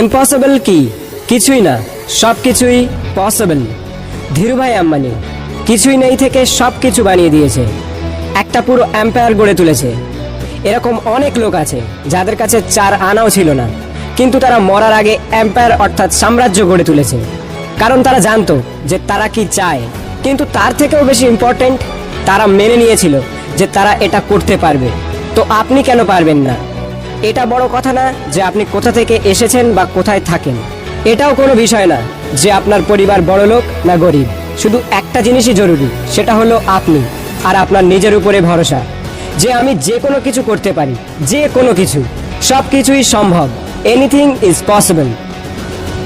Impossible কি? কিছুই না সব কিছুই পসিবল ধীরুভাই আম্বানি, কিছুই নেই থেকে সব কিছু বানিয়ে দিয়েছে। একটা পুরো এম্পায়ার গড়ে তুলেছে। এরকম অনেক লোক আছে, যাদের কাছে চার আনাও ছিল না। কিন্তু তারা মরার আগে এম্পায়ার অর্থাৎ সাম্রাজ্য গড়ে তুলেছে। কারণ তারা জানতো যে তারা কি চায়। কিন্তু তার থেকেও বেশি ইম্পর্টেন্ট তারা মেনে নিয়েছিল যে তারা এটা করতে পারবে। তো আপনি কেন পারবেন না? এটা বড় কথা না যে আপনি কোথা থেকে এসেছেন বা কোথায় থাকেন। এটাও কোনো বিষয় না যে আপনার পরিবার বড় লোক না গরিব। শুধু একটা জিনিসই জরুরি, সেটা হলো আপনি আর আপনার নিজের উপরে ভরসা। যে আমি যে কোনো কিছু করতে পারি, যে কোনো কিছু, সব কিছুই সম্ভব। এনিথিং ইজ পসিবল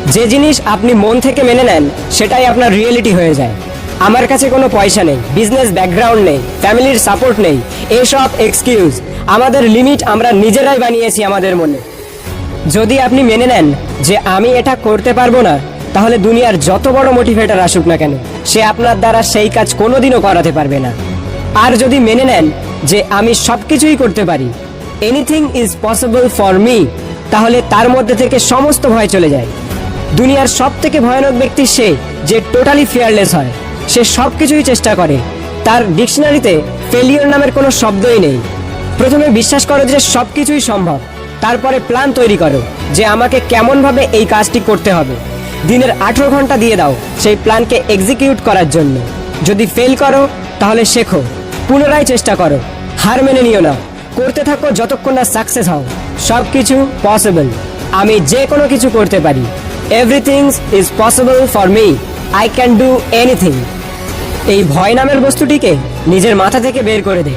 যে জিনিস আপনি মন থেকে মেনে নেন, সেটাই আপনার রিয়েলিটি হয়ে যায়। আমার কাছে কোনো পয়সা নেই বিজনেস ব্যাকগ্রাউন্ড নেই ফ্যামিলির সাপোর্ট নেই এসব এক্সকিউজ আমাদের লিমিট আমরা নিজেরাই বানিয়েছি আমাদের মনে। যদি আপনি মেনে নেন যে আমি এটা করতে পারব না, তাহলে দুনিয়ার যত বড় মোটিভেটার আসুক না কেন, সে আপনার দ্বারা সেই কাজ কোনোদিনও করাতে পারবে না। আর যদি মেনে নেন যে আমি সব কিছুই করতে পারি anything is possible for me তাহলে তার মধ্যে থেকে সমস্ত ভয় চলে যায়। দুনিয়ার সব থেকে ভয়ানক ব্যক্তি সে যে টোটালি ফেয়ারলেস হয়, সে সব কিছুই চেষ্টা করে। তার ডিকশনারিতে ফেলিওর নামের কোনো শব্দই নেই। প্রথমে বিশ্বাস করো যে সব কিছুই সম্ভব। তারপরে প্ল্যান তৈরি করো যে আমাকে কেমনভাবে এই কাজটি করতে হবে। দিনের আঠেরো ঘণ্টা দিয়ে দাও সেই প্ল্যানকে এক্সিকিউট করার জন্য। যদি ফেল করো, তাহলে শেখো। পুনরায় চেষ্টা করো। হার মেনে নিও না। করতে থাকো যতক্ষণ না সাকসেস হও। সব কিছু পসিবল। আমি যে কোনো কিছু করতে পারি। Everything's is possible for me I can do anything এই ভয় নামের বস্তুটিকে নিজের মাথা থেকে বের করে দে।